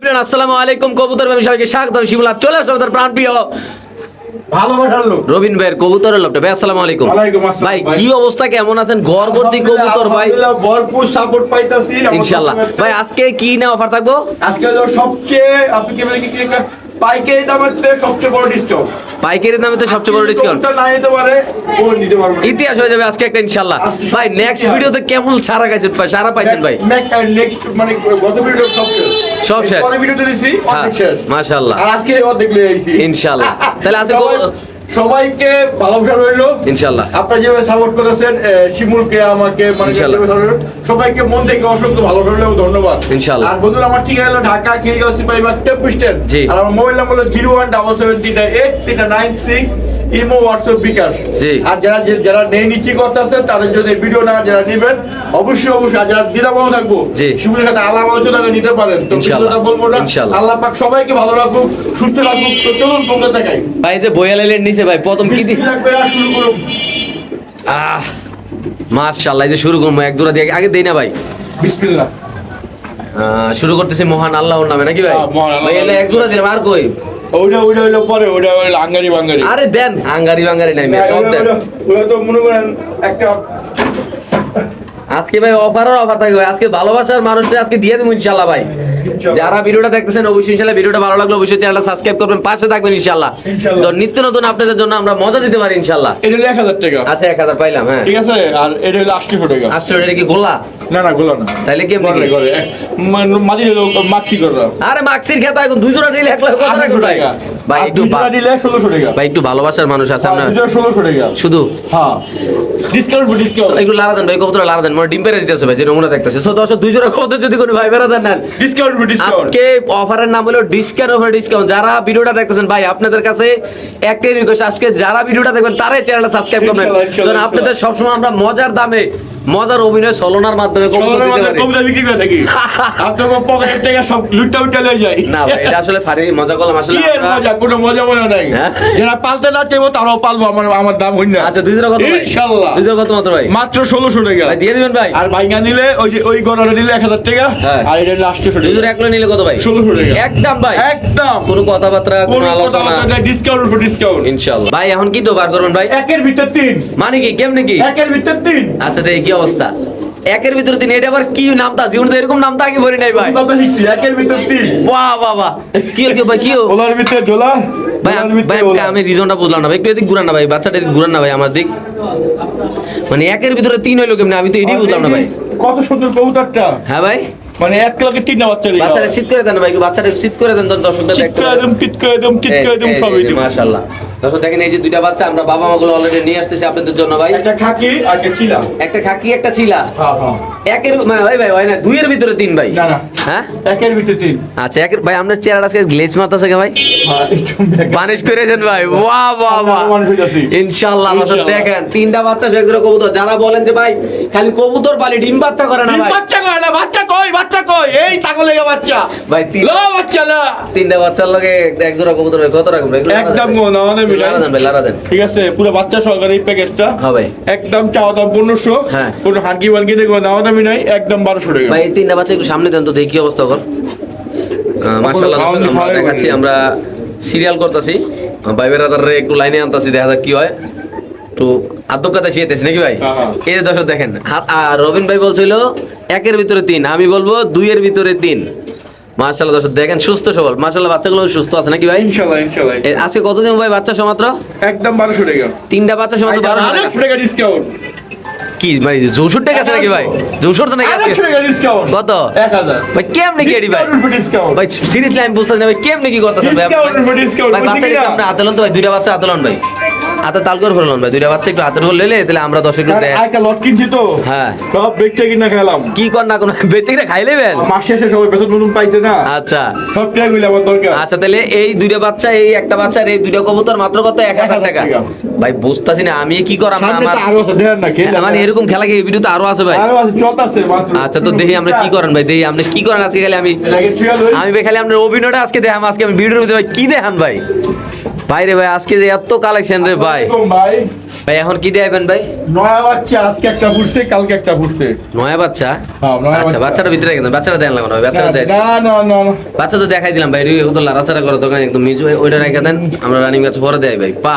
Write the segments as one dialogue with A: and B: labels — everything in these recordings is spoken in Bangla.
A: আসসালামু আলাইকুম কবুতর আমি সবাইকে স্বাগত শিবুলা চলে আসলাম তার প্রাণ প্রিয় রবিন ভাইয়ের কবুতরের লোকটা। ভাই আসসালামু আলাইকুম। ভাই। কি অবস্থা কেমন আছেন? ঘর ভর্তি কবুতর ভাই।
B: ভরপুর সাপোর্ট পাইতাছি। আমার
A: ইনশাল্লাহ ভাই আজকে কি না অফার থাকব?
B: আজকে সবচেয়ে আপনি কি পাইকারি সবচেয়ে বড় ডিসকাউন্ট
A: পাইকারি সবচেয়ে বড় ডিসকাউন্ট
B: না নিতে পারে ও নিতে পারবে
A: ইতিহাস হয়ে যাবে আজকে একটা ইনশাল্লাহ ভাই নেক্সট ভিডিওতে কেমন সারা গাইছেন ভাই? সারা পাইছেন ভাই?
B: নেক্সট মানে গত ভিডিও সব শেষ।
A: সব শেষ।
B: পরের ভিডিওতে দিছি
A: হ্যাঁ,
B: অনেক শেষ।
A: মাশাআল্লাহ।
B: আর আজকে অর্ধেক লয়ে আইছি
A: ইনশাআল্লাহ। তাহলে আজকে
B: সবাইকে ভালোবাসা রইল।
A: ইনশাল্লাহ
B: আপনারা যেভাবে সাপোর্ট করেছেন শিমুলকে আমাকে মানে সবাইকে মন থেকে অসংখ্য ভালো রইলেও ধন্যবাদ।
A: ইনশাল্লাহ।
B: আর বন্ধুরা আমার ঠিকানা হলো ঢাকা খিলগাঁও সিপাহীবাগ টেম্পু স্ট্যান্ড আর আমার মোবাইল নাম্বার হলো জিরো ওয়ান ডাবল সেভেন তিনটা এইট তিনটা nine six imo WhatsApp bKash. আর যারা যারা নেই নিচ্ছি করতে আছেন তাদের জন্য ভিডিও না যারা নেবেন অবশ্যই অবশ্যই আর যারা দ্বিধাবন্ধ থাকব
A: জি।
B: শিমুলের সাথে আলাপ আলোচনা নিতে পারেন। তো
A: ইনশাল্লাহ।
B: বলব না। আল্লাহ পাক সবাইকে ভালো রাখুক সুস্থ রাখুক। তো চলুন তোমরা দেখাই।
A: ভাই যে বয়াল এলেন নিচে ভাই? প্রথম কি আহ মাশাআল্লাহ এই যে শুরু করব এক জোড়া দিয়ে আগে দেই না ভাই?
B: বিসমিল্লাহ।
A: শুরু করতেছি মহান আল্লাহর নামে নাকি ভাই?
B: হ্যাঁ,
A: ভাই এলে এক জোড়া দিলাম আর কই?
B: ওইটা ওইটা হইল পরে ওইটা হইল আঙ্গারি বাঙ্গারি।
A: আরে দেন আঙ্গারি বাঙ্গারি নাই মেয়ে, সব দেন।
B: ওইটা- ওইটা তো মনে করেন একটা
A: আজকে ভাই অফার অফার থাকবে আজকে ভালোবাসার মানুষটা আজকে দিয়ে দেবো ইনশাল্লাহ ভাই। যারা ভিডিওটা দেখতেছেন অবশ্যই ইনশাল্লাহ ভিডিওটা ভালো লাগল অবশ্যই চ্যানেলটা সাবস্ক্রাইব করবেন পাশে থাকবেন ইনশাল্লাহ। তো নিত্য নতুন আপনাদের জন্য আমরা মজা দিতে পারি ইনশাল্লাহ
B: এটা হলো এক হাজার টাকা।
A: আচ্ছা এক হাজার পাইলাম হ্যাঁ।
B: ঠিক আছে? আর এটা হলো আটশো টাকা।
A: আসলে এটা কি গোলা?
B: না না গোলা না।
A: তাইলে কেমনি
B: ঘরে
A: কি?
B: ঘরে। মাটি হলো
A: আরে মাক্সির খেতা এখন দুই জোড়া নিলে এক লাখ কত টাকা ভাই? ভাই একটু
B: দিলে ষোলোশো টাকা।
A: ভাই একটু ভালোবাসার মানুষ আছে আপনার।
B: টাকা।
A: শুধু?
B: হ্যাঁ। Discount discount.
A: একটু লাড়া দেন ভাই কবুতর লাড়া দেন? মানে ডিম পেরে দিতেছে ভাই যে নমুনা দেখতেছে। সো দশ দুই জোড়া কবুতর যদি কোনো ভাই বেড়া দেন নেন
B: ডিসকাউন্ট ডিসকাউন্ট।
A: আজকে অফারের নাম হলো ডিসকাউন্ট অফার ডিসকাউন্ট। যারা ভিডিওটা দেখতেছেন ভাই আপনাদের কাছে একটাই রিকোয়েস্ট আজকে যারা ভিডিওটা দেখবেন তারাই চ্যানেলটা সাবস্ক্রাইব করবেন। কারণ আপনাদের সবসময় আমরা মজার দামে মজার অভিনয় ছলনার মাধ্যমে
B: বিক্রি করে আপনার পকেটের টাকা সব লুটটা উঠে লয়ে যায়।
A: না ভাই এটা আসলে ফারি মজা করলাম। আসলে
B: কি মজা? কোনো মজা মজা নাই।
A: হ্যাঁ?
B: যারা পালতে না চাইব তারাও পালবো। আমার আমার দাম হই না।
A: আচ্ছা দুই দুই জোড়া কত মাত্র ভাই?
B: মাত্র ষোলোশো টাকা।
A: ভাই দিয়ে দিবেন ভাই।
B: আর নিলে ওই যে ওই গড়াটা নিলে এক হাজার টাকা।
A: হ্যাঁ।
B: আর এটা টাকা।
A: একলো নিলে কত ভাই?
B: ষোলোশো টাকা।
A: একদম ভাই।
B: একদম।
A: কোনো কথাবার্তা কোনো আলোচনা
B: ডিসকাউন্ট উপর ডিসকাউন্ট
A: ইনশাআল্লাহ ভাই এখন কি তো বার করবেন ভাই?
B: একের ভিতর তিন।
A: মানে কি? কেমনে কি?
B: একের ভিতর তিন।
A: আচ্ছা দেখি কি অবস্থা। একের ভিতরে তিন এটা আবার কি নামটা জীবনে এরকম নামটা আগে ভরি নাই ভাই।
B: একের ভিতর তিন।
A: বাহ বাহ বাহ। কি কি ভাই কি
B: ওলার ভিতরে জোলা
A: ভাই ভাই আমি রিজনটা বুঝলাম না ভাই। একটু এদিক ঘুরান না ভাই বাচ্চাটা ঘুরান না ভাই আমার দিক। মানে একের ভিতরে তিন হইল কেমনে? আমি তো এটাই বুঝলাম না ভাই।
B: কত সুন্দর কবুতরটা।
A: হ্যাঁ ভাই।
B: মানে এক লাখে তিনটা বাচ্চা
A: বাচ্চাটা শীত করে দেন ভাই বাচ্চাটা শীত করে দেন তো দর্শকটা দেখতে
B: চিৎকার একদম চিৎকার একদম চিৎকার একদম সবই
A: মাশাআল্লাহ। দর্শক দেখেন এই যে দুইটা বাচ্চা আমরা বাবা মা গুলো অলরেডি নিয়ে আসতেছি আপনাদের জন্য ভাই।
B: একটা খাকি একটা ছিলা।
A: একটা খাকি একটা
B: হ্যাঁ হ্যাঁ।
A: একের ভাই ভাই হয় না দুইয়ের ভিতরে তিন ভাই।
B: না না।
A: হ্যাঁ?
B: একের ভিতরে তিন।
A: আচ্ছা একের ভাই আমরা চেহারা আজকে গ্লেজ মারতেছে কে ভাই?
B: হ্যাঁ
A: করেছেন ভাই। বাহ বাহ বাহ। ইনশাআল্লাহ দেখেন তিনটা বাচ্চা জোড়া কবুতর। যারা বলেন যে ভাই খালি কবুতর পালি ডিম বাচ্চা করে না ভাই।
B: বাচ্চা কয় না বাচ্চা কই বাচ্চা কই? এই তাকো লেগে বাচ্চা।
A: ভাই তিন
B: বাচ্চা লা।
A: তিনটা বাচ্চার লগে এক জোড়া কবুতর কত রাখবেন
B: একদম না ঠিক আছে পুরো বাচ্চা সহকারে এই প্যাকেজটা
A: হ্যাঁ
B: একদম চাওয়া দাম পনেরোশো।
A: হ্যাঁ।
B: কোনো হাঙ্কি ওয়ানকি দেখব নাও দামি নাই একদম বারোশো টাকা।
A: ভাই তিনটা বাচ্চা একটু সামনে দেন তো দেখি কি অবস্থা কর মাশাআল্লাহ আমরা দেখাচ্ছি আমরা সিরিয়াল করতেছি। ভাই বেড়াদারে একটু লাইনে আনতাছি দেখা যাক কি হয়। একটু আদব কথা শিখেতেছি নাকি ভাই?
B: হ্যাঁ, হ্যাঁ।
A: এই যে দর্শক দেখেন আর রবিন ভাই বলছিল একের ভিতরে তিন আমি বলব দুইয়ের ভিতরে তিন। মাশাআল্লাহ দর্শক দেখেন সুস্থ সবল। মাশাআল্লাহ বাচ্চাগুলো সুস্থ আছে নাকি ভাই?
B: ইনশাল্লাহ
A: এ, আজকে ভাই বাচ্চা সমাত্র
B: একদম টাকা।
A: তিনটা বাচ্চা সমাত্র
B: টাকা। ডিসকাউন্ট
A: কি ভাই টাকা আছে নাকি ভাই? চৌষট্টি নাকি
B: ডিসকাউন্ট
A: কত? ভাই কেমনে কি এডি ভাই? ভাই সিরিয়াসলি আমি বুঝতে না ভাই কেমনে কি কথা ভাই? বাচ্চা
B: বুঝলি
A: একটু
B: না?
A: আমরা হাতে লন তো ভাই দুইটা বাচ্চা হাতে ভাই। হাতে তাল করে ফেলুন ভাই দুইটা বাচ্চা একটু হাতের উপর লেলে তাহলে আমরা দশ একটু
B: একটা লট কিনছি তো।
A: হ্যাঁ।
B: সব বেচে কিনা খেলাম
A: কি কর না কোন বেঁচে কিনা খাই লেবেন?
B: মাস শেষে সবাই বেতন নতুন পাইছে না।
A: আচ্ছা।
B: সব টাকা গুলি আমার দরকার।
A: আচ্ছা তাহলে এই দুইটা বাচ্চা এই একটা বাচ্চা আর এই দুইটা কবুতর মাত্র কত? এক হাজার টাকা। ভাই বুঝতাছি না আমি কি করাম না আমার?
B: আরও আছে দেন না খেয়ে
A: মানে এরকম খেলা কি এই ভিডিওতে আরও আছে ভাই?
B: আরও আছে চলতেছে মাত্র।
A: আচ্ছা তো দেখি আমরা কি করেন ভাই দেখি আপনি কি করেন আজকে খালি আমি আমি খালি আপনার অভিনয়টা আজকে দেখাম আজকে আমি ভিডিওর মধ্যে ভাই কি দেখান ভাই? ভাই রে ভাই আজকে যে এত কালেকশন রে ভাই।
B: ভাই।
A: ভাই এখন কি দেবেন ভাই?
B: নয়া বাচ্চা আজকে একটা ফুটছে কালকে একটা ফুটছে
A: নয়া বাচ্চা?
B: হ্যাঁ,
A: আচ্ছা
B: বাচ্চা।
A: বাচ্চাটা ভিতরে কেন বাচ্চাটা দেন লাগানো বাচ্চাটা দেন।
B: না না না
A: বাচ্চা তো দেখাই দিলাম ভাই রে তো লাড়াচাড়া করে দোকান একদম মিজু ওইটা রেখে দেন আমরা রানিং গাছ পরে দেয় ভাই পা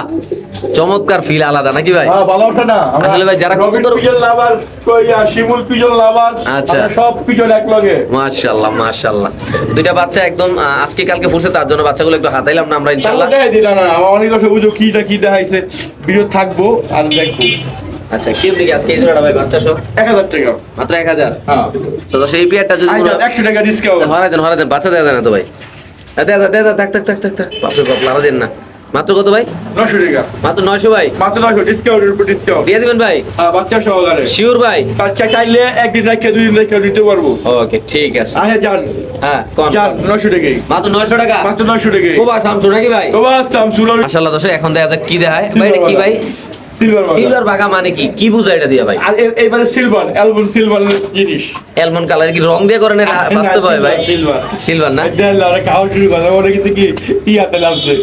A: চমৎকার ফিল আলাদা নাকি ভাই?
B: হ্যাঁ ভালো ওঠে না।
A: আসলে ভাই যারা কবুতর-
B: পিজন লাভার কইয়া শিমুল পিজন লাভার
A: আচ্ছা।
B: সব পিজন এক লগে
A: মাশাআল্লাহ মাশাআল্লাহ। দুইটা বাচ্চা একদম আজকে কালকে ফুরছে তার জন্য বাচ্চাগুলো একটু হাতাইলাম না আমরা ইনশাআল্লাহ।
B: না আমার অনেক কথা বুঝো কিটা কি দেখাইছে। ভিডিও থাকব আর দেখব।
A: আচ্ছা দিকে আজকে এই জোড়াটা ভাই বাচ্চা সব
B: এক হাজার টাকা।
A: মাত্র এক হাজার?
B: হ্যাঁ।
A: তো সেই পিয়ারটা যদি
B: আচ্ছা
A: কোনো-
B: একশো টাকা ডিসকাউন্ট
A: দেন দেন বাচ্চা দেয় না তো ভাই। এ, দে দে থাক থাক থাক থাক থাক বাপরে বাপ লারা দেন না। মাত্র কত ভাই?
B: নশো টাকা।
A: মাত্র নয়শো ভাই?
B: মাত্র নশো ডিসকাউন্টের উপর ডিসকাউন্ট
A: দিয়ে দিবেন ভাই?
B: হ্যাঁ বাচ্চা সহকারে।
A: শিওর ভাই।
B: বাচ্চা চাইলে একদিন রেখে দুই দিন রেখে দিতে পারব।
A: ওকে ঠিক আছে।
B: আহে যান।
A: হ্যাঁ
B: যান নশো টাকাই।
A: মাত্র টাকা?
B: মাত্র নশো টাকাই।
A: খুব আসাম নাকি ভাই? মাশাআল্লাহ দর্শক এখন দেখা যাক কি দেখায়। ভাই এটা কি ভাই?
B: সিলভার
A: মানে কি? কি বুঝা এটা দিয়ে ভাই?
B: এইবারে সিলভার অ্যালবাম সিলভার জিনিস।
A: কালার কি রং দিয়ে করেন এটা বাস্তব হয় ভাই?
B: সিলভার
A: সিলভার না?
B: দেড় কাউ শুরু করে ওটা কিন্তু কি লাগছে?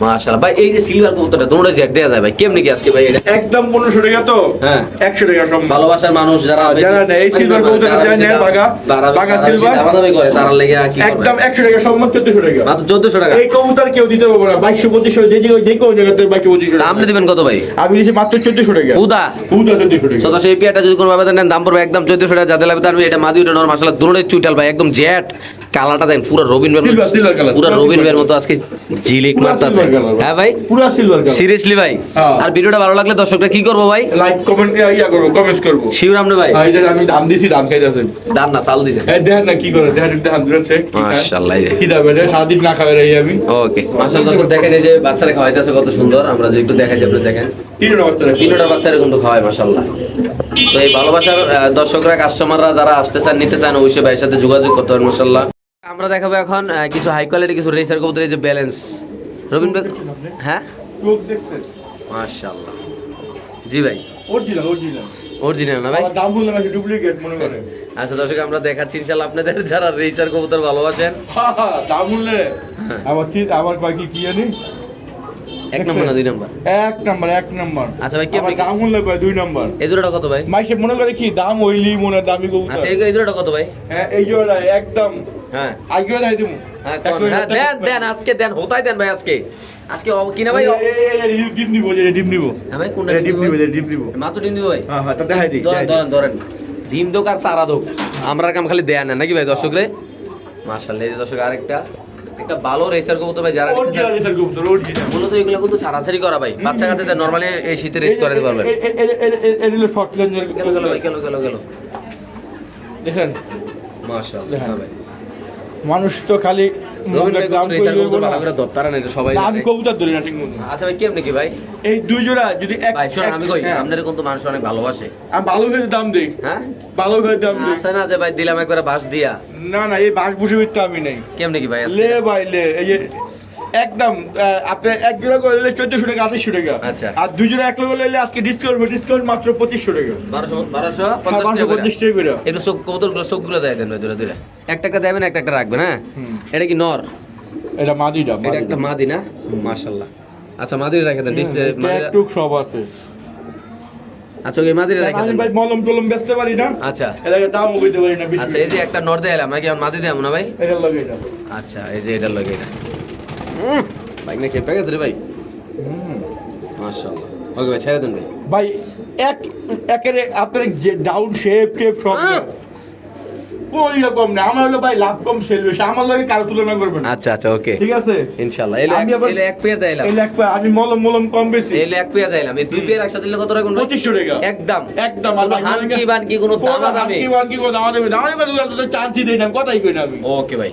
A: মাশাআল্লাহ। ভাই এই যে সিলভার কবুতরটা তোমরা জেট দেয়া যায় ভাই। কেমনি কি আজকে ভাই এটা?
B: একদম পনেরোশো টাকা তো?
A: হ্যাঁ।
B: একশো টাকা সম্ভব।
A: ভালোবাসার মানুষ যারা
B: যারা নেয়, এই silver কবুতর যারা নেয়, বাগা, বাগা silver।
A: দামাদামি করে তারা লেগে কি
B: একদম একশো টাকা সম্ভব চোদ্দশো টাকা।
A: মাত্র চোদ্দশো টাকা?
B: এই কবুতর কেউ দিতে পারব না। বাইশশো পঁচিশশো যে যে- যে জায়গাতে বাইশশো পঁচিশশো টাকা।
A: আপনি দিবেন কত ভাই?
B: আমি দিয়েছি মাত্র চোদ্দশো টাকা।
A: উদা
B: উদা টাকা।
A: পিয়াটা যদি কোনো ভাবে নেন দাম পড়বে একদম চোদ্দশো টাকা। যাদের লাগবে তার এটা মাদি ওটা নর মাসালা দুটোই চুইটাল ভাই একদম জেট কালারটা দেন পুরো রবিন
B: color,
A: পুরো রবিন বের মতো আজকে জিলিক মারতাছে। হ্যাঁ ভাই?
B: পুরা সিলভার কালার
A: সিরিয়াসলি ভাই?
B: হ্যাঁ।
A: আর ভিডিওটা ভালো লাগলে দর্শকরা কি করব ভাই?
B: লাইক কমেন্ট ইয়া করব কমেন্ট করব।
A: শিওর আপনি ভাই।
B: এই যে আমি দাম দিছি দাম খাইতেছেন
A: দান না চাল দিছে।
B: এই দেখেন না কি করে দেখেন দেখেন দূরে
A: মাশাআল্লাহ,
B: কি দাবে রে সারাদিন না খাবে রে আমি।
A: ওকে মাসাল দর্শক দেখেন এই যে বাচ্চারা খাওয়াইতেছে কত সুন্দর। আমরা যে একটু দেখাই আপনি দেখেন।
B: তিন বাচ্চা রাখি
A: তিনটা বাচ্চারা কিন্তু খাওয়ায় মাসাল্লাহ তো এই ভালোবাসার দর্শকরা কাস্টমাররা যারা আসতে চান নিতে চান অবশ্যই ভাইয়ের সাথে যোগাযোগ করতে পারেন মাসাল্লাহ আমরা দেখাবো এখন কিছু হাই কোয়ালিটি কিছু রেসার কবুতর এই যে ব্যালেন্স রবিন ভাই হ্যাঁ?
B: চোখ দেখছেন
A: মাশাআল্লাহ। জি ভাই।
B: অরিজিনাল অরিজিনাল
A: অরিজিনাল না ভাই?
B: দাম বললাম আছে ডুপ্লিকেট মনে করে।
A: আচ্ছা দর্শক আমরা দেখাচ্ছি ইনশাআল্লাহ আপনাদের যারা রেসার কবুতর ভালোবাসেন।
B: দাম বললে। আমার কি আমার কয় কি জানি?
A: এক নম্বর না দুই নম্বর?
B: এক নাম্বার এক নাম্বার।
A: আচ্ছা ভাই, কি আপনি-
B: দাম বললে কয় দুই নাম্বার।
A: এই জোড়াটা কত ভাই?
B: মাইসে মনে করে কি দাম হইলি মনে দামি কবুতর।
A: আচ্ছা এই- এই জোড়াটা কত ভাই?
B: হ্যাঁ এই জোড়া একদম
A: হ্যাঁ।
B: আগেও যাই দিমু।
A: হ্যাঁ হ্যাঁ দেন দেন আজকে দেন হোতাই দেন ভাই আজকে। আজকে কিনা ভাই
B: নিবো
A: হ্যাঁ ভাই কোনটা
B: ডিপ
A: নিবো
B: নিবো
A: ভাই?
B: যে ডিপ নিবো।
A: মাত্র ডিম দিবো ভাই।
B: হ্যাঁ হ্যাঁ তা দেখাই দিই
A: ধরেন ডিম দোক আর সারা দোক। আমরা কাম খালি দেয়া না নাকি ভাই দর্শকরে মাশাআল্লাহ এই দর্শক আরেকটা। একটা ভালো রেসার কবুতর ভাই যারা মূলত এগুলো কিন্তু সারাসারি করা ভাই। বাচ্চা কাচ্চাদের নরমালি এই শীতে রেস করে দিতে পারবেন।
B: এগুলো শর্ট লেন্সের
A: গেল গেল ভাই গেল গেল গেল।
B: দেখেন?
A: মাশাআল্লাহ
B: দেখেন।
A: হ্যাঁ ভাই।
B: মানুষ তো খালি
A: আচ্ছা ভাই কেমনে কি ভাই?
B: এই দুই জোড়া যদি
A: আমি কই
B: হ্যাঁ,
A: কিন্তু মানুষ অনেক ভালোবাসে।
B: আমি ভালো করে দাম দেই।
A: হ্যাঁ?
B: ভালো করে দাম দিই।
A: আছে না যে ভাই দিলাম একবার বাস দিয়া?
B: না না এই বাস বসে আমি নেই।
A: কেমনে কি ভাই
B: লে ভাই লে এই যে একদম আপনি এক জোড়া করে নিলে চোদ্দশো টাকা আঠাশশো টাকা।
A: আচ্ছা।
B: আর দুই জোড়া এক লোক নিলে আজকে ডিসকাউন্ট ডিসকাউন্ট মাত্র পঁচিশশো টাকা।
A: বারোশো পঞ্চাশ টাকা একটু চোখ চোখগুলো দেয় দেন ভাই দূরে দূরে একটা একটা দেবেন একটা একটা রাখবেন হ্যাঁ? এটা কি নর?
B: এটা মাদিটা
A: এটা একটা মাদি না? মাশাল্লাহ আচ্ছা মাদিরে রেখে দেন ডিসপ্লে
B: একটু সব আছে।
A: আচ্ছা ওই মাদিরে রেখে দেন
B: ভাই। মলম টলম বেচতে পারি না।
A: আচ্ছা।
B: এটাকে দামও কইতে পারি না
A: আচ্ছা এই যে একটা নর দিলাম নাকি মাদি দেব না ভাই?
B: এটা লাগে এটা।
A: আচ্ছা এই যে এটার লগে এটা। বাইক না খেপে গেছে রে ভাই। মাশাআল্লাহ। ওকে ভাই ছেড়ে দেন ভাই।
B: ভাই এক একের আপনার যে ডাউন শেপ টেপ সব কোন রকম না আমার হলো ভাই লাভ কম সেল বেশি। আমার লগে কারও তুলনা করবেন না।
A: আচ্ছা আচ্ছা ওকে।
B: ঠিক আছে?
A: ইনশাআল্লাহ। এলে
B: আমি
A: এলে এক পেয়ার
B: মলম মলম কম বেশি।
A: এলে এক পেয়ার দিলাম এই দুই পেয়ার একসাথে দিলে কত রাখুন ভাই?
B: টাকা।
A: একদম।
B: একদম। আর
A: হানকি বানকি কোনো দামা দামি
B: কি বান কি কোনো দামা দামা দেবে চার্জই দেই না কথাই কই না আমি?
A: ওকে ভাই।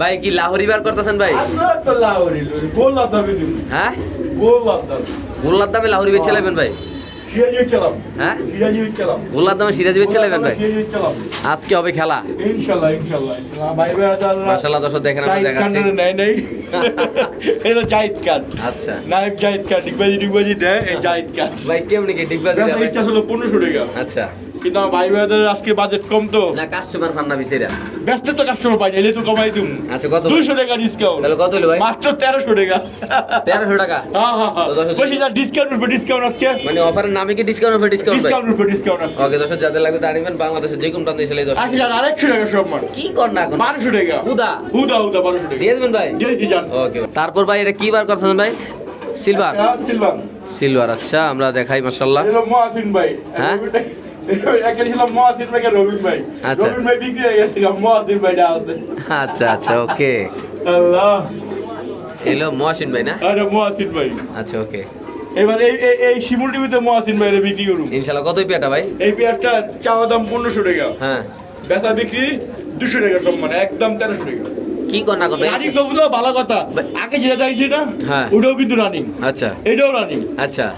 A: ভাই কি লাহোরি বার করতেছেন ভাই?
B: আল্লাহ তো লাউরি লুরি গোল লাভ দাবি। তুমি
A: হ্যাঁ?
B: গোল লাভ দাবি
A: গোল্লার দামে লাহোরি বেচে নেবেন ভাই? হ্যাঁ? গোল্লার দামে সিরাজি বেচে ভাই? আজকে হবে খেলা।
B: আল্লাহ
A: মাশাআল্লাহ দর্শক দেখেন আমরা দেখাচ্ছি।
B: এটা জাহিদ
A: আচ্ছা।
B: নায়ক জাহিদ খান ডিগবাজি ডিগবাজি দেয় এই জাহিদ খান।
A: ভাই কেমনি কি ডিগবাজি দেয় ভাই?
B: হলো পনেরোশো টাকা।
A: আচ্ছা।
B: কিন্তু আমার ভাই ভাইদের আজকে বাজেট কম তো।
A: না কাস্টমার ফান্না বিসেরা
B: ব্যস্ত তো কাস্টমার পাই এলে তো কমাই দিম।
A: আচ্ছা কত?
B: দুইশো টাকা ডিসকাউন্ট
A: তাহলে কত হলো ভাই?
B: মাত্র তেরোশো টাকা।
A: তেরোশো টাকা?
B: হ্যাঁ হ্যাঁ হ্যাঁ। বলছি না ডিসকাউন্ট ডিসকাউন্ট আজকে।
A: মানে অফারের নামে কি ডিসকাউন্ট ডিসকাউন্ট ভাই
B: ডিসকাউন্ট ডিসকাউন্ট
A: ওকে দশ যাদের লাগবে তা বাংলাদেশের যে কোনো প্রান্তে
B: আজকে জান আরেকশো টাকা সব মান
A: কি কর না এখন?
B: বারোশো টাকা।
A: উদা
B: হুদা হুদা বারোশো টাকা।
A: দিয়ে দেবেন ভাই?
B: জি জান।
A: ওকে তারপর ভাই এটা কি বার করছেন ভাই? সিলভার
B: সিলভার
A: সিলভার আচ্ছা আমরা দেখাই মাশাআল্লাহ।
B: ভাই।
A: হ্যাঁ? আচ্ছা। আচ্ছা আচ্ছা ওকে। এলো মহাসিন ভাই না?
B: মহাসিন ভাই।
A: আচ্ছা ওকে।
B: এবার এই এই- এই শিমুল টিভিতে মহাসিন ভাই বিক্রি করুন।
A: ইনশাআল্লাহ কতই পেটা ভাই?
B: এই পেঁয়াজটা চাওয়া দাম পনেরোশো টাকা।
A: হ্যাঁ।
B: বেচা বিক্রি দুশো টাকা সম্মান একদম তেরোশো টাকা।
A: কি
B: রানিং কবুলো ভালো কথা। আগে যেটা চাইছি না
A: হ্যাঁ।
B: ওটাও কিন্তু রানিং
A: আচ্ছা।
B: এটাও রানিং
A: আচ্ছা।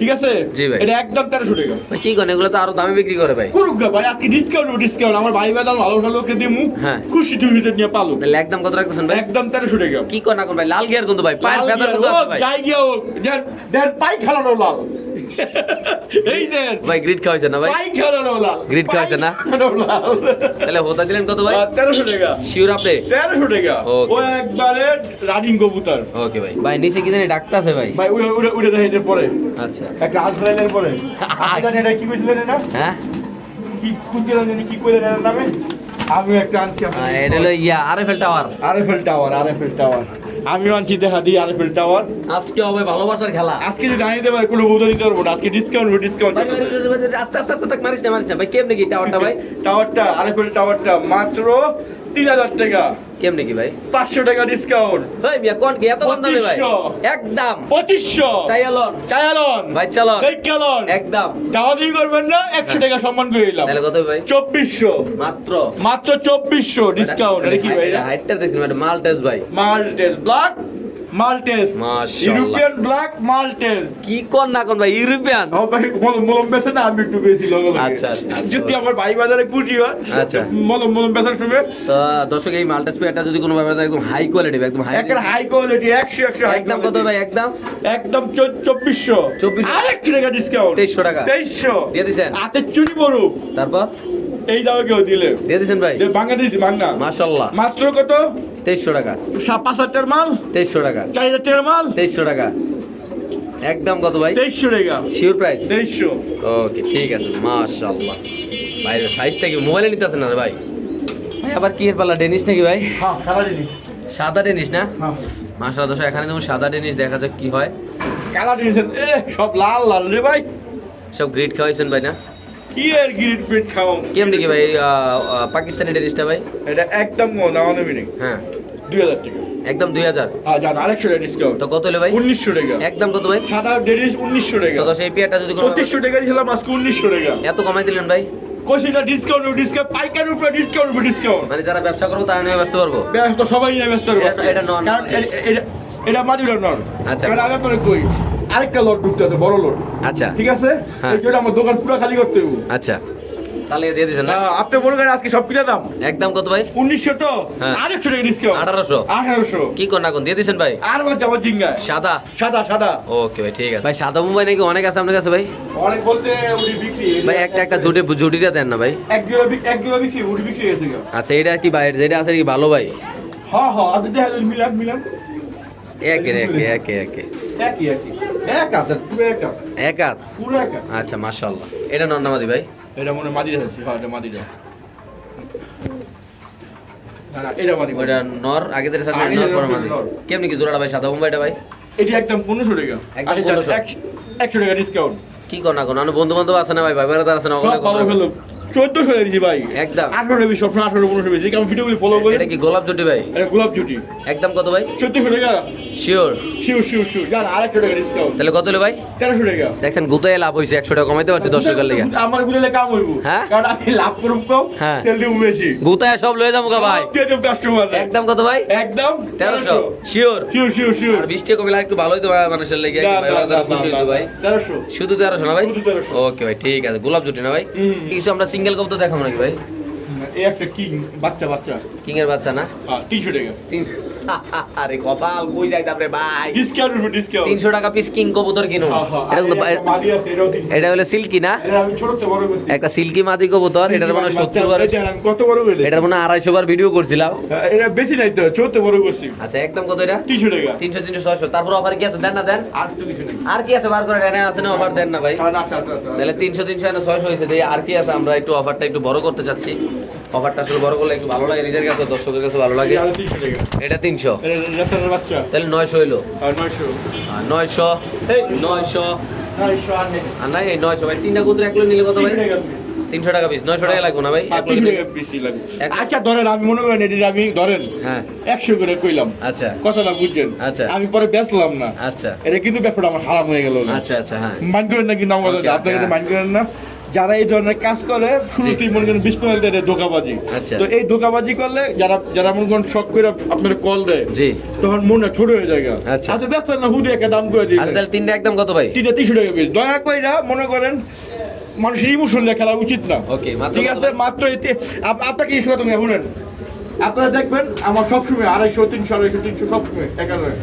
B: ঠিক আছে?
A: জি ভাই।
B: এটা একদম তেরোশো টাকা।
A: ভাই কি কোন এগুলো তো আরও দামে বিক্রি করে ভাই।
B: করুক ভাই আজকে ডিসকাউন্ট ডিসকাউন্ট আমার ভাই ভাই ভালো ভালো লোকে দিমু
A: হ্যাঁ।
B: খুশি খুশিতে নিয়ে পালো।
A: তাহলে একদম কত রাখতেছেন ভাই?
B: একদম তেরোশো টাকা।
A: কি কোন এখন ভাই? লাল গিয়ার কিন্তু ভাই পায়ের ফেদার কিন্তু আছে ভাই।
B: যাই গিয়া ও দেন পাই খেলানো লাল। এই দেন
A: ভাই গ্রিড খাওয়াইছেন না ভাই?
B: পাই খেলানো লাল।
A: গ্রিড খাওয়াইছে না?
B: পাই খেলানো লাল।
A: তাহলে হোতা দিলেন কত ভাই?
B: তেরোশো টাকা।
A: শিওর আপনি?
B: তেরোশো টাকা। ও একবারে রানিং কবুতর।
A: ওকে ভাই। ভাই নিচে কি জানি ডাক্তার ভাই?
B: ভাই উড়ে উড়ে পরে।
A: আচ্ছা।
B: একটা আজরাইলের পরে। এটা কি কইছিলেন
A: হ্যাঁ?
B: কি কুচিলেন কি কইলেন নামে? আমি একটা আনছি
A: এটা হলো yeah RFL tower
B: RFL tower RFL tower আমিও মানছি দেখা দিই আরএফএল টাওয়ার
A: আজকে হবে ভালোবাসার খেলা।
B: আজকে যদি জানিয়ে দেবে কোনো বোঝা দিতে পারব না। আজকে ডিসকাউন্ট ডিসকাউন্ট
A: আস্তে আস্তে আস্তে তাক মারিস না মারিস না। ভাই কেমনে কি টাওয়ারটা ভাই?
B: টাওয়ারটা আরএফএল টাওয়ারটা মাত্র তিন হাজার টাকা।
A: কেমনে কি ভাই?
B: পাঁচশো টাকা ডিসকাউন্ট
A: ভাই মিয়া কোন কি? এত কম দামে ভাই? একদম।
B: পঁচিশশো।
A: চাইয়ালন
B: চায়ালন।
A: ভাই চালন একদম।
B: দাওয়াতি করবেন না একশো টাকা সম্মান করে দিলাম।
A: তাহলে কত ভাই?
B: চব্বিশশো।
A: মাত্র?
B: মাত্র চব্বিশশো ডিসকাউন্ট এটা কি ভাই?
A: হাইটটা দেখছেন মালটেস ভাই।
B: মাল্টেস ব্ল্যাক
A: মাশাআল্লাহ।
B: ইউরোপিয়ান ব্ল্যাক মাল্টেস
A: কি কোন না কোন ভাই ইউরোপিয়ান
B: ভাই মলম বেছে না আমি একটু বেশি লগে।
A: আচ্ছা, আচ্ছা, আচ্ছা।
B: যদি আমার ভাই বাজারে হয়
A: আচ্ছা।
B: মলম মলম বেচার সময়।
A: তো দর্শক এই পেয়ারটা যদি কোনো ব্যাপারে একদম হাই কোয়ালিটি একদম হাই
B: একটা হাই কোয়ালিটি একশো একশো high
A: একদম কত ভাই একদম?
B: একদম চো- চব্বিশশো।
A: 2400
B: আরেকশো টাকা ডিসকাউন্ট
A: তেইশশো টাকা।
B: তেইশশো।
A: দিয়ে দিছেন।
B: হাতে চুরি বড়
A: তারপর?
B: এই দামে কেউ দিলে।
A: দিয়ে দিছেন ভাই।
B: বাংলা দিয়েছি বাংলা
A: মাশাল্লাহ।
B: মাত্র কত?
A: তেইশশো টাকা।
B: পাঁচ হাজার মাল?
A: তেইশশো টাকা।
B: চার হাজার টাকার মাল?
A: তেইশশো টাকা। একদম কত ভাই?
B: তেইশশো টাকা।
A: শিওর প্রাইস
B: তেইশশো।
A: ওকে ঠিক আছে মাশাল্লাহ। ভাইয়ের সাইজটা কি মোবাইলে নিতে না ভাই? ভাই আবার কি এর পাল্লা ডেনিস নাকি ভাই?
B: হ্যাঁ
A: সাদা ডেনিস না?
B: হ্যাঁ।
A: মাশাল্লাহ দর্শক এখানে যেমন সাদা ডেনিস দেখা যাক কি হয়।
B: কালা জিনিস এ সব লাল লাল রে ভাই।
A: সব গ্রিড খাওয়াইছেন ভাই না?
B: কি পিট খাও
A: কেমনি কি ভাই পাকিস্তানি ভাই?
B: এটা একদম কম দাম
A: হ্যাঁ।
B: দুই হাজার টাকা।
A: একদম দুই হাজার?
B: জান আরেকশো ডিসকাউন্ট
A: তো কত হলো ভাই?
B: উনিশশো টাকা।
A: একদম কত ভাই?
B: সাদা ডেনিস উনিশশো টাকা।
A: তো এই পেয়ারটা যদি
B: পঁচিশশো টাকা দিয়েছিলাম আজকে উনিশশো টাকা।
A: এত কমাই দিলেন ভাই?
B: কইছিটা ডিসকাউন্ট ডিসকাউন্ট পাইকার উপরে ডিসকাউন্ট উপরে ডিসকাউন্ট
A: মানে যারা ব্যবসা করব তারা নিয়ে ব্যস্ত পারব
B: ব্যস্ত সবাই নিয়ে ব্যস্ত হবে
A: এটা-
B: কারণ এটা মাদিরা নন
A: আচ্ছা।
B: আমি আপনার কই? আরেকটা লট ঢুকতে আছে বড় লট
A: আচ্ছা।
B: ঠিক আছে?
A: হ্যাঁ।
B: এই জন্য আমার দোকান পুরো খালি করতে হবে
A: আচ্ছা। তাহলে দিয়ে দিয়েছেন না?
B: আপনি মনে করেন আজকে সব কিনা দাম?
A: একদম কত ভাই?
B: উনিশশো তো। আরেকশো টাকা ডিসকাউন্ট
A: আঠারোশো?
B: আঠারোশো।
A: কি কোন না দিয়ে দিয়েছেন ভাই?
B: আর বার যাব জিঙ্গা
A: সাদা?
B: সাদা সাদা।
A: ওকে ভাই ঠিক আছে। ভাই সাদা মুম্বাই নাকি অনেক আছে আপনার কাছে ভাই?
B: অনেক বলতে উড়ি বিক্রি।
A: ভাই একটা একটা ঝুটে ঝুটিটা দেন না ভাই।
B: এক জোড়া এক জোড়া বিক্রি উড়ি বিক্রি হয়েছে
A: আচ্ছা এটা কি ভাই? যেটা আছে কি ভালো ভাই?
B: হ্যাঁ হ্যাঁ আপনি দেখা মিলান মিলান।
A: একে একে একে একে
B: একই একই এক হাত পুরো এক হাত
A: এক হাত
B: পুরো এক হাত
A: আচ্ছা মাশাল্লাহ এটা নন্দামাদি ভাই
B: এটা মনে মাদিরা হ্যাঁ এটা
A: নর আগে থেকে
B: আগে
A: নর পরে মাদি। কেমনি কি জোড়াটা ভাই সাদা মুম্বাইটা ভাই
B: এটি একদম পনেরোশো টাকা
A: একদম
B: আচ্ছা,
A: 1500
B: একশো- একশো টাকা ডিসকাউন্ট
A: কি কর না কোন বন্ধু বান্ধব আছে না ভাই ভাই বেড়াতে আছে না
B: সব
A: ওগুলো
B: ভালো
A: কর না।
B: হলো চোদ্দশো দিচ্ছি ভাই।
A: একদম।
B: আঠারো বেশি সবসময় আঠারো পনেরোশো বেশি। আমি ভিডিওগুলি ফলো করি
A: এটা কি গোলাপ জুটি ভাই?
B: এটা গোলাপ জুটি।
A: একদম কত ভাই?
B: চোদ্দশো টাকা।
A: শিওর
B: শিউ শিউ শিউ জান আরেকশো টাকা ডিসকাউন্ট
A: তাহলে কত হলো ভাই?
B: তেরোশো টাকা।
A: দেখছেন গুতায় লাভ হয়েছে একশো টাকা কমাইতে পারছি দর্শকের লেগে।
B: আমারগুলো কাম হইব।
A: হ্যাঁ?
B: কারণ আমি লাভ করুম কম
A: হ্যাঁ।
B: তেল দিব বেশি
A: গুতায় সব লয়ে যাব গা ভাই।
B: কাস্টমার
A: একদম কত ভাই?
B: একদম
A: তেরোশো। শিওর
B: শিউ শিউ শিউ
A: আর বৃষ্টি কমিলে একটু ভালো হইতো মানুষের লেগে। খুশি হইতো ভাই।
B: তেরোশো।
A: শুধু তেরোশো না ভাই? ওকে ভাই ঠিক আছে। গোলাপ জুটি না ভাই? কিছু আমরা সিঙ্গেল কবুতর দেখাবো নাকি ভাই?
B: এই একটা কিং বাচ্চা বাচ্চা।
A: কিং এর বাচ্চা না?
B: হ্যাঁ তিনশো টাকা।
A: আরে কপাল কই যাইতাম রে ভাই?
B: ডিসকাউন্ট ডিসকাউন্ট
A: তিনশো টাকা পিস কিং কবুতর
B: হ্যাঁ,
A: এটা কিন্তু। এটা হলো সিল্কি না?
B: আমি ছোট বড় করছি।
A: একটা সিল্কি মাদি কবুতর এটার মানে সত্তর বার
B: কত বড় করে
A: এটার মানে আড়াইশো বার ভিডিও করছিলাম।
B: এটা বেশি নাই তো ছোট বড় করছি।
A: আচ্ছা একদম কত এটা?
B: তিনশো টাকা।
A: তিনশো তিনশো ছয়শো। তারপর অফার কি আছে? দেন না দেন।
B: আর তো কিছু নেই।
A: আর কি আছে? বার করে আছে না অফার দেন না ভাই।
B: আচ্ছা আচ্ছা আচ্ছা
A: তাহলে তিনশো তিনশো এনে ছয়শো হয়েছে। দিয়ে আর কি আছে? আমরা একটু অফারটা একটু বড় করতে চাচ্ছি। অফারটা আসলে বড় করলে একটু ভালো লাগে নিজের কাছে দর্শকের কাছে ভালো লাগে। এটা তিনশো। তাহলে নয়শো হইল।
B: নয়শো।
A: নয়শো। নয়শো।
B: নয়শো আর নাই।
A: এই নয়শো। ভাই তিনটা কুকুর এক নিলে কত ভাই?
B: তিনশো টাকা পিস।
A: তিনশো টাকা পিস। নয়শো টাকা লাগবে না ভাই?
B: আর
A: এক কিলো
B: তিনশো
A: নিলে?
B: টাকা বেশি লাগে
A: এক-
B: আচ্ছা ধরেন আমি মনে করেন এটি আমি ধরেন
A: হ্যাঁ।
B: একশো করে কইলাম।
A: আচ্ছা।
B: কথাটা বুঝছেন?
A: আচ্ছা।
B: আমি পরে বেচলাম না।
A: আচ্ছা।
B: এটা কিন্তু ব্যাপারটা আমার হারাম হয়ে গেল।
A: আচ্ছা আচ্ছা হ্যাঁ।
B: মাইন্ড করেন না কিন্তু আমার আপনাকে
A: okay,
B: মাইন্ড করেন না যারা এই ধরনের কাজ করে শুরুতেই মনে করেন বিশ পয়েন্ট দেয় ধোকাবাজি।
A: আচ্ছা।
B: তো এই ধোকাবাজি করলে যারা যারা মনে করেন শখ করে আপনার কল দেয়
A: জি।
B: তখন মনটা ছোট হয়ে যায়
A: আচ্ছা।
B: আচ্ছা ব্যস্ত না হুদে একটা দাম করে দিই
A: তাহলে তিনটা একদম কত ভাই?
B: তিনটা তিনশো টাকা পিস দয়া কইরা মনে করেন মানুষের ইমোশন দিয়ে খেলা উচিত না।
A: ওকে
B: ঠিক আছে মাত্র এতে আপনাকে ইস্যু কথা শুনেন। আপনারা দেখবেন আমার সবসময় আড়াইশো তিনশো আড়াইশো তিনশো সবসময় নয়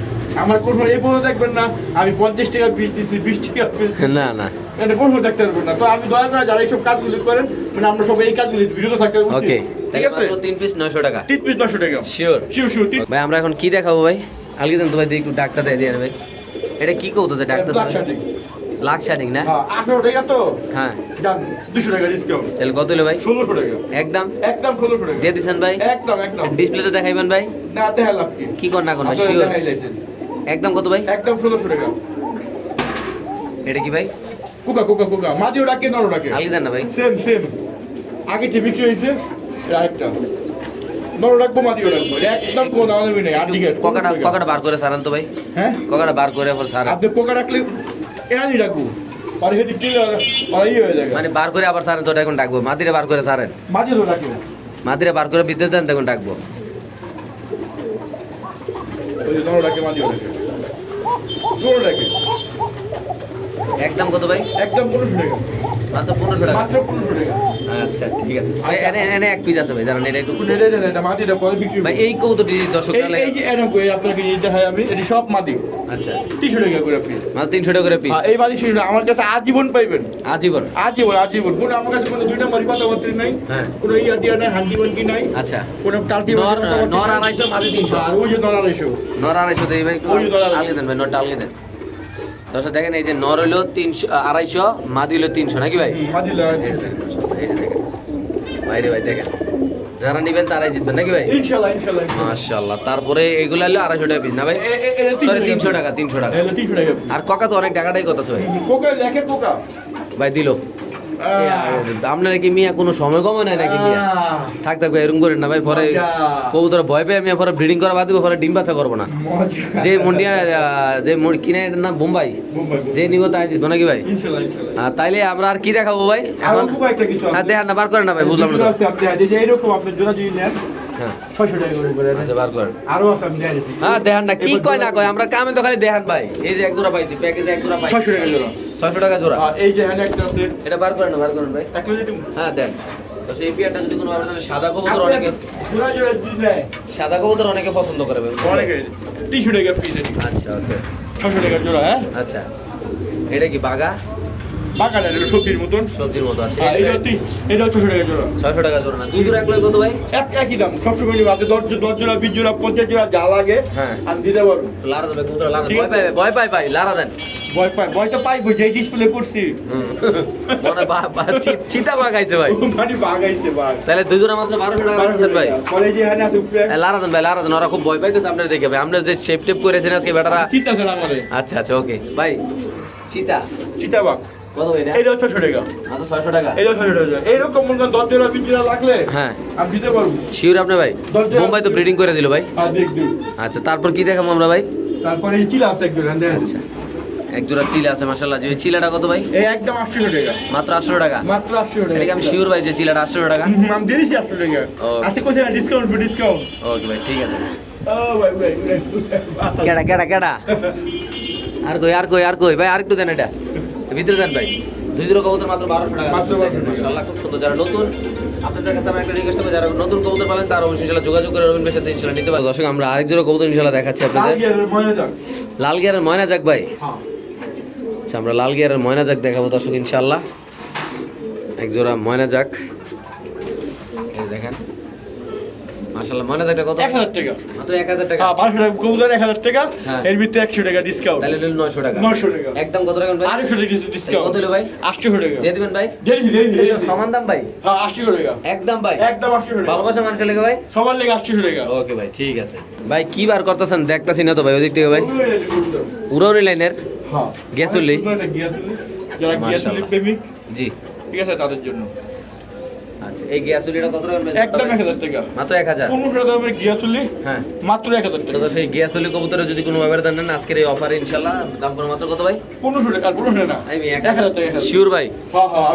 B: আমার কোনো এই পর্যন্ত দেখবেন না আমি পঞ্চাশ টাকা পিস দিচ্ছি বিশ টাকা পিস
A: না না।
B: এটা কোনো দেখতে পারবেন না। তো আমি দয়া করে যারা এইসব কাজগুলি করেন মানে আমরা সবাই এই কাজগুলি বিরত থাকতে
A: ওকে
B: ঠিক আছে?
A: তিন পিস টাকা।
B: তিন পিস নশো টাকা।
A: শিওর
B: শিউ শিউ
A: ভাই আমরা এখন কি দেখাবো ভাই? আলগে দেন তো ভাই দেখি ডাক্তার দিয়ে দিয়ে ভাই। এটা কি কৌতো ডাক্তার লাখ শার্টিং না?
B: হ্যাঁ আঠারো টাকা তো?
A: হ্যাঁ।
B: দুশো টাকা ডিসকাউন্ট
A: তাহলে কত হলো ভাই?
B: ষোলোশো টাকা।
A: একদম?
B: একদম ষোলোশো টাকা।
A: দিয়ে দিচ্ছেন ভাই?
B: একদম একদম।
A: ডিসপ্লেতে দেখাইবেন ভাই?
B: না কি?
A: কর না শিওর
B: দেখাইলেছেন।
A: একদম কত ভাই?
B: একদম ষোলোশো টাকা।
A: এটা কি ভাই?
B: কুকা কুকা কুকা। মাঝে ডাকে নরও ডাকে।
A: দেন না ভাই।
B: সেম সেম আগে যে বিক্রি হয়েছে? এটা আরেকটা। নরও ডাকবো মাদিও ডাকবো। একদম কোনো দাম নেই আর ঠিক আছে
A: ককাটা ককাটা বার করে সারান তো ভাই।
B: হ্যাঁ?
A: ককাটা বার করে সারান।
B: আপনি রাখলে আর হেদি আর ইয়ে হয়ে যাবে।
A: মানে বার করে আবার সারেন তো এখন ডাকবো। মাদিরে বার করে সারেন। মাদিরে বার করে বিদ্যুৎ দেন তখন ডাকবো।
B: ওই ডাকে।
A: একদম কত ভাই?
B: একদম পুরুষ
A: মাত্র পনেরোশো টাকা।
B: মাত্র পনেরোশো টাকা।
A: আচ্ছা ঠিক আছে। ভাই এনে এনে এক পিস আছে ভাই জানেন এটা একটু
B: এটা এটা এটা মাদিটা পরে বিক্রি
A: ভাই এই কৌতুটি দর্শক
B: এই এই যে এরকম করে আপনাকে এই দেখাই আমি এটি সব মাদি
A: আচ্ছা।
B: তিনশো টাকা করে আপনি
A: মাত্র তিনশো টাকা করে পিস
B: এই মাদি শুনুন আমার কাছে আজীবন পাইবেন।
A: আজীবন?
B: আজীবন আজীবন। কোনো আমার কাছে কোনো দুই নাই
A: হ্যাঁ।
B: কোনো ইয়া টিয়া নাই কি নাই
A: আচ্ছা।
B: কোনো টালটি
A: নর নর আড়াইশো মাদি
B: আর ওই যে নর আড়াইশো।
A: নর আড়াইশো দেই ভাই
B: ওই যে নর
A: আলগে দেন ভাই নরটা আলগে দেন। দর্শক দেখেন এই যে নর হইল তিনশো আড়াইশো মাদি হইল তিনশো নাকি ভাই? বাইরে ভাই দেখেন। যারা নিবেন তারাই জিতবেন নাকি ভাই?
B: ইনশাআল্লাহ
A: তারপরে এগুলো হলো আড়াইশো টাকা পিস না ভাই? সরি তিনশো টাকা তিনশো টাকা আর ককা তো অনেক টাকাটাই কথা ভাই? ভাই দিল। আপনারা কি মিয়া কোনো সময় কমে নাই নাকি মিয়া? থাক থাক ভাই এরকম করেন না ভাই পরে। কবুতর ভয় পেয়ে আমি পরে ব্রিডিং করা বাদ দিব পরে ডিম বাচ্চা করব না। যে মন্ডিয়া যে কিনে এটার নাম? বোম্বাই। যে নিব তাই দিব নাকি ভাই? তাইলে আমরা আর কি দেখাবো ভাই। হ্যাঁ দেখান না বার করেন না ভাই বুঝলাম না হ্যাঁ।
B: ছয়শো টাকা করে করে
A: আচ্ছা বার করেন।
B: আরও আছে আমি
A: হ্যাঁ দেখান না কি কয় না কয়? আমরা কামে তো খালি দেখান ভাই। এই যে এক জোড়া পাইছি প্যাকেজে এক জোড়া পাইছি।
B: ছয়শো টাকা জোড়া।
A: ছয়শো টাকা জোড়া।
B: এই যে হ্যান্ড একটা আছে।
A: এটা বার করেন বার করেন ভাই। হ্যাঁ দেন। তো সেই পিয়ারটা যদি কোনো ভাবে সাদা কবুতর অনেকে সাদা কবুতর অনেকে পছন্দ করে
B: অনেকে। তিনশো টাকা পিস
A: আচ্ছা ওকে।
B: ছশো টাকা জোড়া হ্যাঁ?
A: আচ্ছা। এটা কি বাগা
B: বাগানের এটা সবজির মতন।
A: সবজির মতো আছে।
B: এটা তিন এটা ছশো টাকা জোড়া।
A: ছয়শো টাকা জোড়া না। দুই জোড়া এক কত ভাই?
B: এক একই দাম। সবসময় নিবো। আপনি দশ দশ জোড়া বিশ জোড়া পঞ্চাশ জোড়া যা লাগে।
A: হ্যাঁ।
B: আমি দিতে পারব
A: লারা দেবে কবুতর লারা ভয় পাই ভয় পাই ভাই লারা দেন।
B: ভয় পাই ভয় তো পাইবো যে ডিসপ্লে করছি।
A: মনে বা- বা- চি- চিতা বাগাইছে ভাই।
B: মানে বাগাইছে বাঘ
A: তাহলে দুই জোড়া মাত্র বারোশো টাকা রাখছেন ভাই।
B: হ্যাঁ
A: লারা দেন ভাই লারা দেন। ওরা খুব ভয় পাইতেছে আপনার দেখে ভাই। আমরা যে শেপ টেপ করেছেন আজকে বেটারা। আচ্ছা আচ্ছা ওকে ভাই চিতা।
B: চিতাবাঘ
A: কত ভাই
B: টাকা।
A: মাত্র টাকা?
B: টাকা। মনে করেন জোড়া জোড়া লাগলে
A: হ্যাঁ।
B: আমি দিতে পারব।
A: শিওর আপনি ভাই? মুম্বাই তো ব্রিডিং করে দিল ভাই।
B: দেখ দেখ।
A: আচ্ছা তারপর কি দেখাবো আমরা ভাই?
B: তারপরে এই চিলা আছে এক জোড়া
A: আচ্ছা। এক জোড়া চিলা আছে মাসাল্লাহ যে চিলাটা কত ভাই?
B: এই একদম আটশো টাকা।
A: মাত্র আটশো টাকা?
B: মাত্র আটশো টাকা।
A: এটা আমি শিওর ভাই যে চিলাটা আটশো টাকা?
B: আমি দিয়েছি আটশো টাকা। আজকে কোথায় ডিসকাউন্ট ডিসকাউন্ট
A: ওকে ভাই ঠিক আছে।
B: ও ভাই ভাই
A: কেডা কেডা কেডা? আর কই আর কই আর কই? ভাই আর একটু দেন এটা। ভিতরে দেন ভাই। দুই দুটো কবুতর মাত্র বারোশো টাকা
B: মাত্র 1200 টাকা।
A: মাশাআল্লাহ খুব সুন্দর। যারা নতুন আপনাদের কাছে আমরা একটা রিকোয়েস্ট করব যারা নতুন কবুতর পালেন তারা অবশ্যই ইনশাল্লাহ যোগাযোগ করে সাথে ইনশাল্লাহ নিতে দর্শক আমরা আরেক জোড়া কবুতর ইনশাল্লাহ দেখাচ্ছি আপনাদের। লাল গিয়ারের ময়না যাক ভাই।
B: হ্যাঁ।
A: আচ্ছা আমরা লাল গিয়ারের ময়না যাক দেখাবো দর্শক ইনশাল্লাহ এক জোড়া ময়না যাক এই দেখেন কত?
B: টাকা।
A: মাত্র টাকা।
B: হ্যাঁ টাকা টাকা
A: হ্যাঁ।
B: এর ভিতরে একশো টাকা ডিসকাউন্ট
A: তাহলে নিল নয়শো টাকা।
B: নশো টাকা।
A: একদম কত টাকা ভাই?
B: আড়াইশো টাকা ডিসকাউন্ট
A: কত হলো ভাই?
B: আটশো টাকা।
A: দিয়ে দিবেন ভাই?
B: দেখি দেখি
A: এই সমান দাম ভাই?
B: হ্যাঁ আটশো টাকা।
A: একদম ভাই।
B: একদম আটশো টাকা।
A: ভালোবাসা মানুষের লেগে ভাই?
B: সবার লেগে আটশো টাকা।
A: ওকে ভাই ঠিক আছে। ভাই কি বার করতেছেন? দেখতাছি না তো ভাই ওদিক থেকে ভাই। উড়াউনি লাইনের
B: হ্যাঁ?
A: গিয়াসুল্লি
B: যারা প্রেমিক
A: জি।
B: ঠিক আছে তাদের জন্য।
A: আচ্ছা এই কত টাকা?
B: একদম টাকা।
A: মাত্র
B: দামের
A: হ্যাঁ।
B: মাত্র এক হাজার
A: তো সেই গ্যাসুলি কবুতরে যদি কোনো ব্যাপারে দেন নেন আজকের এই অফারে ইনশাল্লাহ দাম পড়ে মাত্র কত ভাই?
B: পনেরোশো টাকা আর পনেরোশো না।
A: আমি এক
B: এক হাজার টাকা।
A: শিওর ভাই।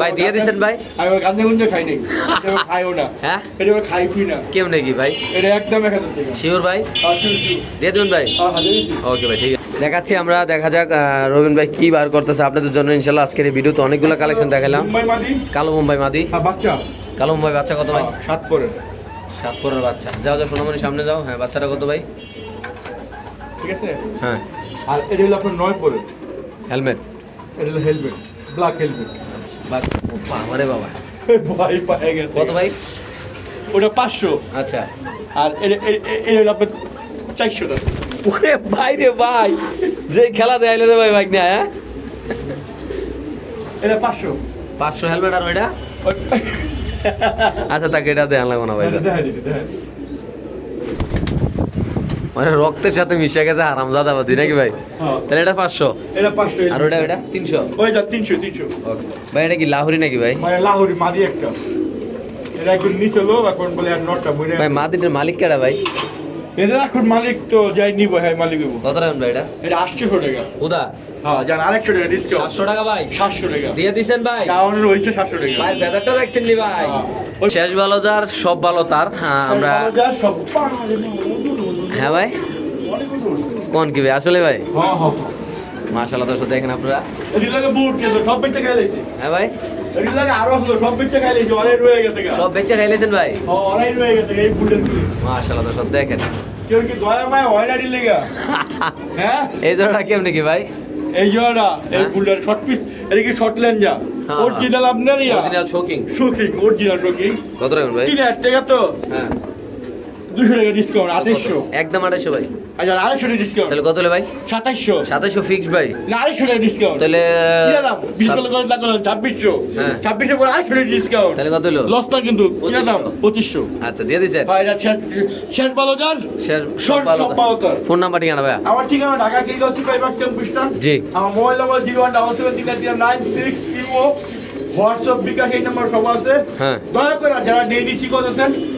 A: ভাই দিয়ে
B: গাঁজা-
A: ভাই।
B: আমি ওই গাঁজা খাই নাই। এটা খাইও না।
A: হ্যাঁ?
B: এটা খাই খুই না।
A: কেমনে কি ভাই?
B: এটা একদম টাকা।
A: শিওর ভাই?
B: sure।
A: দিয়ে দেবেন ভাই?
B: হ্যাঁ, হ্যাঁ।
A: ওকে ভাই ঠিক আছে। দেখাচ্ছি আমরা দেখা যাক আহ, রবিন ভাই কি বার করতেছে আপনাদের জন্য। ইনশাল্লাহ আজকের এই ভিডিওতে অনেকগুলো কালেকশন দেখালাম কালো মুম্বাই মাদি।
B: বাচ্চা?
A: কালো মুম্বাই বাচ্চা কত ভাই?
B: সাত পরে
A: সাতপুরের বাচ্চা। যাও যাও সোনামণি সামনে যাও। হ্যাঁ বাচ্চাটা কত ভাই?
B: ঠিক আছে?
A: হ্যাঁ।
B: আর এটা হলো আপনার নয় পরে
A: হেলমেট
B: এটা হলো হেলমেট ব্ল্যাক হেলমেট
A: আমারে বাবা
B: ভাই পায়ে গেছে।
A: কত ভাই?
B: ওটা পাঁচশো।
A: আচ্ছা।
B: আর এটা আপনার চারশো টাকা
A: ওরে ভাই রে ভাই। যে খেলা দেয়াইলে রে ভাই বাইক না হ্যাঁ?
B: এটা পাঁচশো।
A: পাঁচশো হেলমেট আর ওইটা? আচ্ছা তাকে এটা দেওয়া লাগবো না ভাই। মানে রক্তের সাথে মিশে গেছে হারাম জাদা বাদি নাকি ভাই?
B: হ্যাঁ।
A: তাহলে এটা পাঁচশো।
B: এটা পাঁচশো
A: আর ওটা ওটা তিনশো?
B: ওই যা তিনশো তিনশো।
A: ভাই এটা কি লাহোরি নাকি ভাই?
B: লাহোরি মাদি একটা। এটা এখন নিচে লোক এখন বলে আর নটা মনে
A: ভাই মাদিনের মালিক কেডা ভাই?
B: এটা এখন মালিক তো যাই নিবো হ্যাঁ মালিক হইবো।
A: কত টাকা ভাই এটা?
B: এটা আটশো টাকা।
A: উদা?
B: হ্যাঁ জান টাকা ডিসকাউন্ট
A: টাকা ভাই।
B: সাতশো টাকা।
A: দিয়ে ভাই।
B: টাকা।
A: ভাই ভেদারটা দেখছেন নি ভাই?
B: হ্যাঁ।
A: শেষ ভালো যার সব ভালো তার। হ্যাঁ আমরা হ্যাঁ ভাই। কোন কি ভাই? আসলে ভাই?
B: হ্যাঁ হ্যাঁ।
A: মার্শাল্লাহ দর্শক দেখেন আপনারা। হ্যাঁ ভাই।
B: আরও হলো সব বেচে খাইলে লাইছে রয়ে গেছে
A: সব বেচে খাইলেছেন ভাই?
B: অনেক রয়ে গেছে এই গুলি
A: মার্শাল্লাহ দর্শক দেখেন।
B: কেউ কি দয়া মায় হয় না লেগা হ্যাঁ?
A: এই জোড়াটা কেমনি কি ভাই?
B: এই জোড়া এই? বুটের শর্ট পিস এদিকে শর্ট লেঞ্জা অরিজিনাল আপনার yeah?
A: Original shocking
B: shocking original shocking
A: কত টাকা ভাই?
B: তিন হাজার টাকা তো।
A: হ্যাঁ।
B: দুশো টাকা ডিসকাউন্ট
A: একদম আড়াইশো ভাই।
B: আচ্ছা আড়াইশো টাকা ডিসকাউন্ট
A: তাহলে কত হলে ভাই?
B: সাতাইশশো।
A: সাতাইশো ফিক্স ভাই।
B: না আড়াইশো টাকা ডিসকাউন্ট
A: তাহলে
B: বিশ
A: সাত-
B: করে ছাব্বিশশো।
A: হ্যাঁ।
B: ছাব্বিশশো করে আড়াইশো টাকা ডিসকাউন্ট
A: তাহলে কত হলো?
B: লসটা কিন্তু কিনা দাম? পঁচিশশো।
A: আচ্ছা দিয়ে দিছেন
B: ভাই এটা শেষ বলো যান?
A: শেষ সব ভালো ফোন নাম্বার ঠিকানা ভাইয়া?
B: আমার ঠিকানা ঢাকা
A: জি।
B: আমার মোবাইল নম্বর জিরো ওয়ান ডাবল সেভেন তিন তিন নাইন সিক্স হোয়াটসঅ্যাপ বিকাশ এই নম্বর সব আছে।
A: হ্যাঁ।
B: দয়া করে যারা নেই নিচি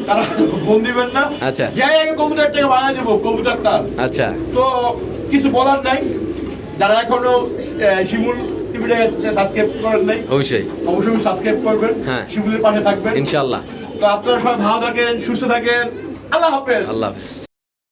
B: করেছেন ফোন দিবেন না।
A: আচ্ছা।
B: যাই আগে কবুতর বানিয়ে দেবো কবুতর
A: আচ্ছা।
B: তো কিছু বলার নাই। যারা এখনও শিমুল সাবস্ক্রাইব করেন নাই
A: অবশ্যই।
B: অবশ্যই সাবস্ক্রাইব করবেন
A: হ্যাঁ।
B: শিমুলের পাশে থাকবেন।
A: ইনশাল্লাহ
B: তো আপনারা সবাই ভালো থাকেন সুস্থ থাকেন। আল্লাহ হাফেজ।
A: আল্লাহ হাফিজ।